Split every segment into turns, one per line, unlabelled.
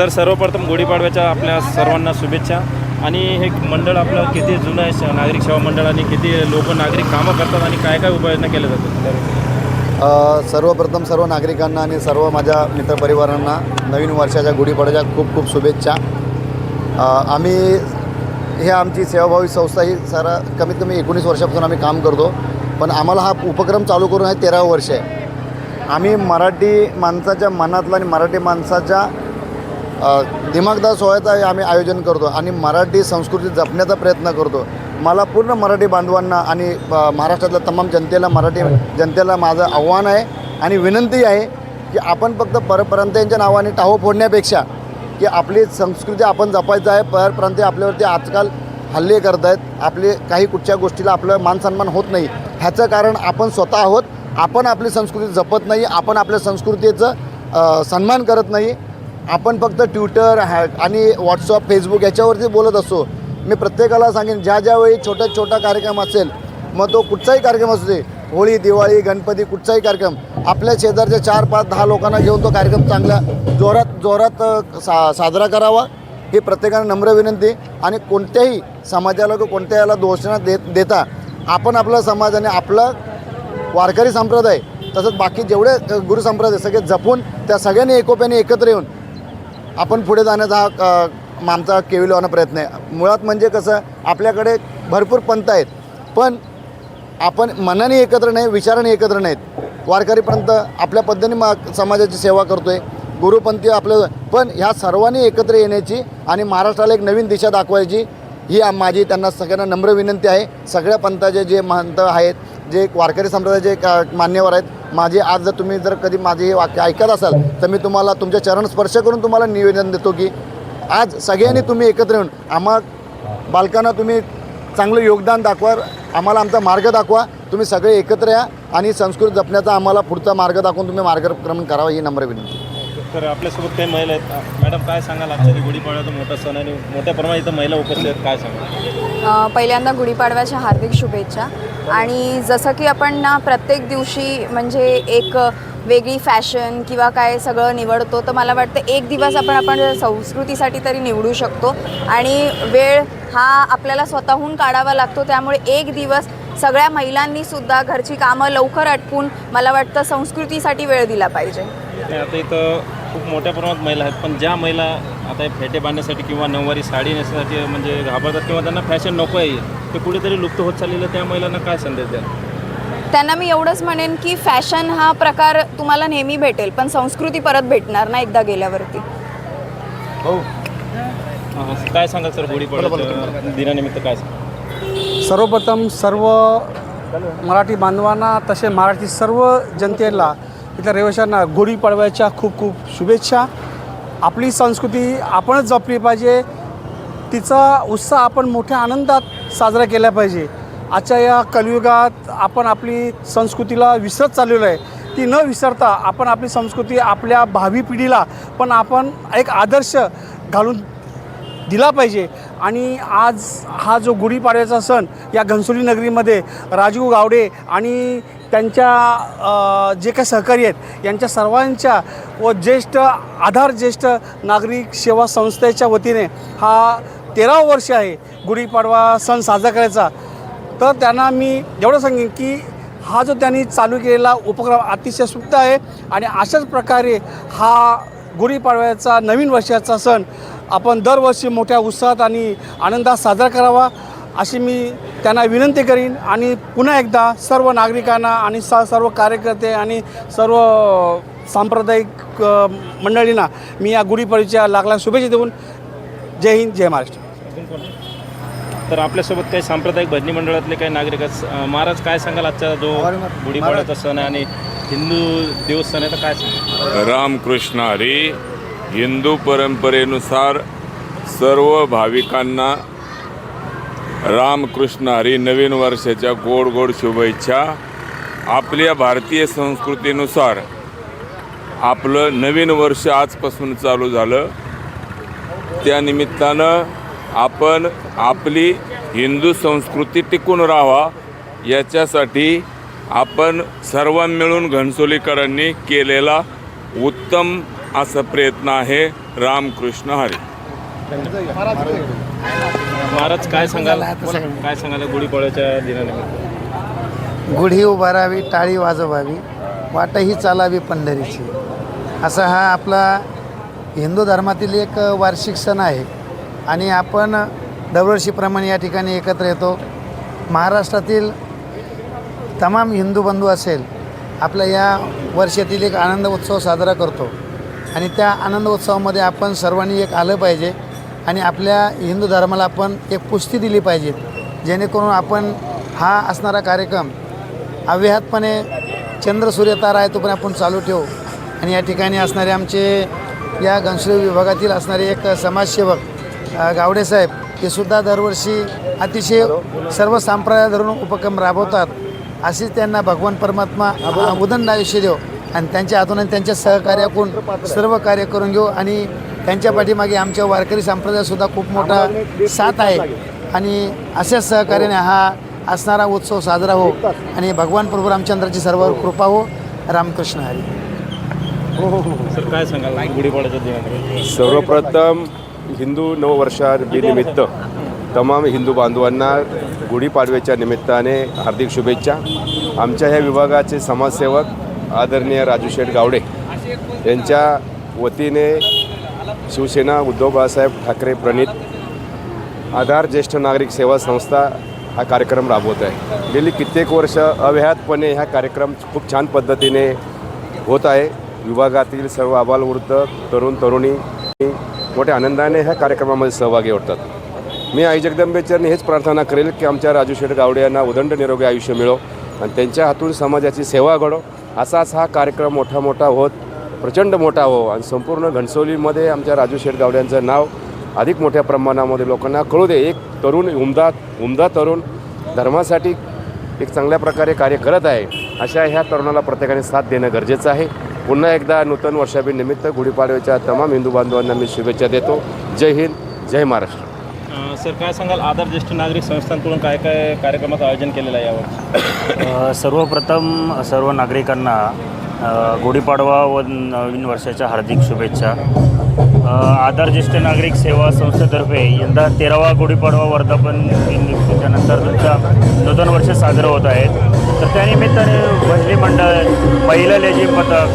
तर सर्वप्रथम गुढीपाडव्याच्या आपल्या सर्वांना शुभेच्छा. आणि हे मंडळ आपलं किती जुनं आहे नागरिक सेवा मंडळ आणि किती लोक नागरिक कामं करतात आणि काय काय उपाययोजना केल्या जातात?
सर्वप्रथम सर्व नागरिकांना आणि सर्व माझ्या मित्रपरिवारांना नवीन वर्षाच्या गुढीपाडव्याच्या खूप खूप शुभेच्छा. आम्ही हे आमची सेवाभावी संस्था ही सारा कमीत कमी एकोणीस वर्षापासून आम्ही काम करतो. पण आम्हाला हा उपक्रम चालू करून आहे तेरा वर्ष आहे. आम्ही मराठी माणसाच्या मनातला आणि मराठी माणसाच्या दिमागदार सोहळ्याचं हे आम्ही आयोजन करतो आणि मराठी संस्कृती जपण्याचा प्रयत्न करतो. मला पूर्ण मराठी बांधवांना आणि महाराष्ट्रातल्या तमाम जनतेला मराठी जनतेला माझं आव्हान आहे आणि विनंती आहे की आपण फक्त परप्रांतीयांच्या नावाने टाहो फोडण्यापेक्षा की आपली संस्कृती आपण जपायचं आहे. परप्रांतीय आपल्यावरती आजकाल हल्ले करत आहेत आपले काही कुठच्या गोष्टीला आपलं मानसन्मान होत नाही. ह्याचं कारण आपण स्वतः आहोत. आपण आपली संस्कृती जपत नाही. आपण आपल्या संस्कृतीचं सन्मान करत नाही. आपण फक्त ट्विटर हॅ आणि व्हॉट्सअप फेसबुक याच्यावरती बोलत असतो. मी प्रत्येकाला सांगेन ज्या ज्यावेळी छोटा छोटा कार्यक्रम असेल मग तो कुठचाही कार्यक्रम असू दे होळी दिवाळी गणपती कुठचाही कार्यक्रम आपल्या शेजारच्या चार पाच दहा लोकांना घेऊन तो कार्यक्रम चांगला जोरात जोरात सा साजरा करावा ही प्रत्येकाने नम्र विनंती. आणि कोणत्याही समाजाला किंवा कोणत्याला दोषणा न देत देता आपण आपला समाज आणि आपलं वारकरी संप्रदाय तसंच बाकी जेवढे गुरुसंप्रदाय गुरु संप्रदाय सगळे जपून त्या सगळ्यांनी एकोप्याने एकत्र येऊन आपण पुढे जाण्याचा हा अ, आमचा केविलवाना प्रयत्न आहे. मुळात म्हणजे कसं आपल्याकडे भरपूर पंथ आहेत. पण आपण मनाने एकत्र नाही विचाराने एकत्र नाहीत. वारकरी आपल्या पद्धतीने मा समाजाची सेवा करतो आहे गुरुपंथी आपलं पण ह्या सर्वांनी एकत्र येण्याची आणि महाराष्ट्राला एक नवीन दिशा दाखवायची ही माझी त्यांना सगळ्यांना नम्र विनंती आहे. सगळ्या पंथाचे जे महंत आहेत जे वारकरी संप्रदायाचे का- मान्यवर आहेत माझे आज जर तुम्ही जर कधी माझे हे वाक्य ऐकत असाल तर मी तुम्हाला तुमच्या चरण स्पर्श करून तुम्हाला निवेदन देतो की आज सगळ्यांनी तुम्ही एकत्र येऊन आम्हा बालकांना तुम्ही चांगलं योगदान दाखवा आम्हाला आमचा मार्ग दाखवा तुम्ही सगळे एकत्र या आणि संस्कृत जपण्याचा आम्हाला पुढचा मार्ग दाखवून तुम्ही मार्गक्रमण करावा ही नम्र विनंती.
तर आपल्यासोबत काही महिला आहेत. मॅडम काय सांगाल? आजच्या जे गुढीपाडव्याचा मोठा सण आणि मोठ्या प्रमाणात इथं महिला उपस्थित आहेत. काय सांगाल?
अ, पहिल्यांदा गुढीपाडव्याच्या हार्दिक शुभेच्छा. आणि जसं की आपण ना प्रत्येक दिवशी म्हणजे एक वेगळी फॅशन किंवा काय सगळं निवडतो तर मला वाटतं एक दिवस आपण आपण संस्कृतीसाठी तरी निवडू शकतो. आणि वेळ हा आपल्याला स्वतःहून काढावा लागतो. त्यामुळे एक दिवस सगळ्या महिलांनी सुद्धा घरची कामं लवकर आटपून मला वाटतं संस्कृतीसाठी वेळ दिला पाहिजे.
आणि आता इथं खूप मोठ्या प्रमाणात महिला आहेत. पण ज्या महिला आता हे फेटे बांधण्यासाठी किंवा नऊवारी साडी नेसण्यासाठी म्हणजे घाबरतात किंवा त्यांना फॅशन नको आहे ते कुठेतरी लुप्त होत चाललेलं त्या महिलांना काय संदेश द्या
त्यांना मी एवढंच म्हणेन की फॅशन हा प्रकार तुम्हाला नेहमी भेटेल पण संस्कृती परत भेटणार ना एकदा गेल्यावरती.
हो.
काय सांगाल सर गुढीपाडव्याच्या दिनानिमित्त काय
सर्वप्रथम सर्व मराठी बांधवांना तसे मराठी सर्व जनतेला इथल्या रहिवाशांना गुढीपाडव्याच्या खूप खूप शुभेच्छा. आपली संस्कृती आपणच जपली पाहिजे. तिचा उत्साह आपण मोठ्या आनंदात साजरा केला पाहिजे. आजच्या या कलियुगात आपण आपली संस्कृतीला विसरत चाललेलो आहे. ती न विसरता आपण आपली संस्कृती आपल्या भावी पिढीला पण आपण एक आदर्श घालून दिला पाहिजे. आणि आज हा जो गुढीपाडव्याचा सण या घनसोली नगरीमध्ये राजू गावडे आणि त्यांच्या जे काही सहकारी आहेत यांच्या सर्वांच्या व ज्येष्ठ आधार ज्येष्ठ नागरिक सेवा संस्थेच्या वतीने हा तेरावं वर्ष आहे गुढीपाडवा सण साजरा करायचा. तर त्यांना मी एवढं सांगेन की हा जो त्यांनी चालू केलेला उपक्रम अतिशय सुप्त आहे आणि अशाच प्रकारे हा गुढीपाडव्याचा नवीन वर्षाचा सण आपण दरवर्षी मोठ्या उत्साहात आणि आनंदात साजरा करावा. अशी मी त्यांना विनंती करीन आणि पुन्हा एकदा सर्व नागरिकांना आणि स सर्व कार्यकर्ते आणि सर्व सांप्रदायिक मंडळींना मी या गुढीपाडव्याच्या लागला शुभेच्छा देऊन जय हिंद जय महाराष्ट्र?
तर आपल्यासोबत काही सांप्रदायिक भजनी मंडळातले काही नागरिक महाराज काय सांगाल आजचा जो गुढीपाडव्याचा सण आहे आणि हिंदू दिवस सण आहे तर काय सांगाल?
रामकृष्ण हरी हिंदू परंपरेनुसार सर्व भाविकांना रामकृष्ण हरी नवीन वर्षाच्या गोड गोड शुभेच्छा. आपल्या भारतीय संस्कृतीनुसार आपलं नवीन वर्ष आजपासून चालू झालं. त्या निमित्तानं आपण आपली हिंदू संस्कृती टिकून राहावा याच्यासाठी आपण सर्व मिळून घनसोलीकरांनी केलेला उत्तम असा प्रयत्न आहे रामकृष्ण हरी.
महाराज काय सांगाल? काय सांगाल गुढीपाडव्याच्या दिनानिमित्त?
गुढी उभारावी टाळी वाजवावी वाटही चालावी पंढरीची. असा हा आपला हिंदू धर्मातील एक वार्षिक सण आहे. आणि आपण दरवर्षीप्रमाणे या ठिकाणी एकत्र येतो. महाराष्ट्रातील तमाम हिंदू बंधू असेल आपल्या या वर्षातील एक आनंद उत्सव साजरा करतो. आणि त्या आनंद उत्सवामध्ये आपण सर्वांनी एक आलं पाहिजे. आणि आपल्या हिंदू धर्माला आपण एक पुष्टी दिली पाहिजे जेणेकरून आपण हा असणारा कार्यक्रम अव्याहतपणे चंद्र सूर्य तारा आहे तो पण आपण चालू ठेवू. आणि या ठिकाणी असणारे आमचे या घनश्री विभागातील असणारे एक समाजसेवक गावडेसाहेब गावडे साहेब ते सुद्धा दरवर्षी अतिशय सर्व संप्रदाय धरून उपक्रम राबवतात. असेच त्यांना भगवान परमात्मा उदंड आयुष्य देव आणि त्यांच्या हातून आणि त्यांच्या सहकार्याकडून सर्व कार्य करून घेऊ. आणि त्यांच्या पाठीमागे आमच्या वारकरी संप्रदायासुद्धा खूप मोठा साथ आहे. आणि अशाच सहकार्याने हा असणारा उत्सव साजरा हो. आणि भगवान प्रभू रामचंद्राची सर्व कृपा हो. रामकृष्ण हरी.
सर काय सांगाल?
सर्वप्रथम हिंदू नववर्षानिमित्त तमाम हिंदू बांधवांना गुढीपाडव्याच्या निमित्ताने हार्दिक शुभेच्छा. आमच्या ह्या विभागाचे समाजसेवक आदरणीय राजू शेठ गावडे यांच्या वतीने शिवसेना उद्धव बाळासाहेब ठाकरे प्रणित आधार ज्येष्ठ नागरिक सेवा संस्था हा कार्यक्रम राबवत आहे. गेली कित्येक वर्ष अव्याहतपणे हा कार्यक्रम खूप छान पद्धतीने होत आहे. विभागातील सर्व आबालवृद्ध तरुण तरुणी मोठ्या आनंदाने ह्या कार्यक्रमामध्ये सहभागी होतात. मी आई जगदंबेचरनी हेच प्रार्थना करेल की आमच्या राजू शेठ गावडे यांना उदंड निरोगी आयुष्य मिळो आणि त्यांच्या हातून समाजाची सेवा घडो. असाच हा कार्यक्रम मोठा मोठा होत प्रचंड मोठा हो. आणि संपूर्ण घनसोलीमध्ये आमच्या राजू शेठ गावडे यांचं नाव अधिक मोठ्या प्रमाणामध्ये लोकांना कळू दे. एक तरुण उमदा उमदा तरुण धर्मासाठी एक चांगल्या प्रकारे कार्य करत आहे. अशा ह्या तरुणाला प्रत्येकाने साथ देणं गरजेचं आहे. पुन्हा एकदा नूतन वर्षाभिनिमित्त गुढीपाडव्याच्या तमाम हिंदू बांधवांना मी शुभेच्छा देतो. जय हिंद जय महाराष्ट्र.
सर काय सांगाल? आधार ज्येष्ठ नागरिक संस्थांकडून काय काय कार्यक्रमाचं आयोजन केलेलं आहे यावर्षी
अ, सर्वप्रथम सर्व नागरिकांना गुढीपाडवा व नवीन वर्षाच्या हार्दिक शुभेच्छा. आधार ज्येष्ठ नागरिक सेवा संस्थेतर्फे यंदा तेरावा गुढीपाडवा वर्धापन त्यानंतर तुमचा नूतन वर्ष साजरं होत आहेत. तर त्यानिमित्ताने भजनी मंडळ महिला लेझिम पथक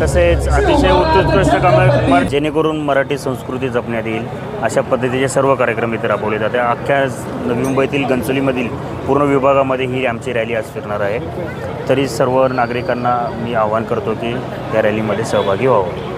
तसेच अतिशय उत्कृष्ट कामं जेणेकरून मराठी संस्कृती जपण्यात येईल अशा पद्धतीचे सर्व कार्यक्रम इथे राबवले जाते. अख्ख्या नवी मुंबईतील घनसोलीमधील पूर्ण विभागामध्ये ही आमची रॅली आज फिरणार आहे. तरी सर्व नागरिकांना मी आवाहन करतो की या रॅलीमध्ये सहभागी व्हावं.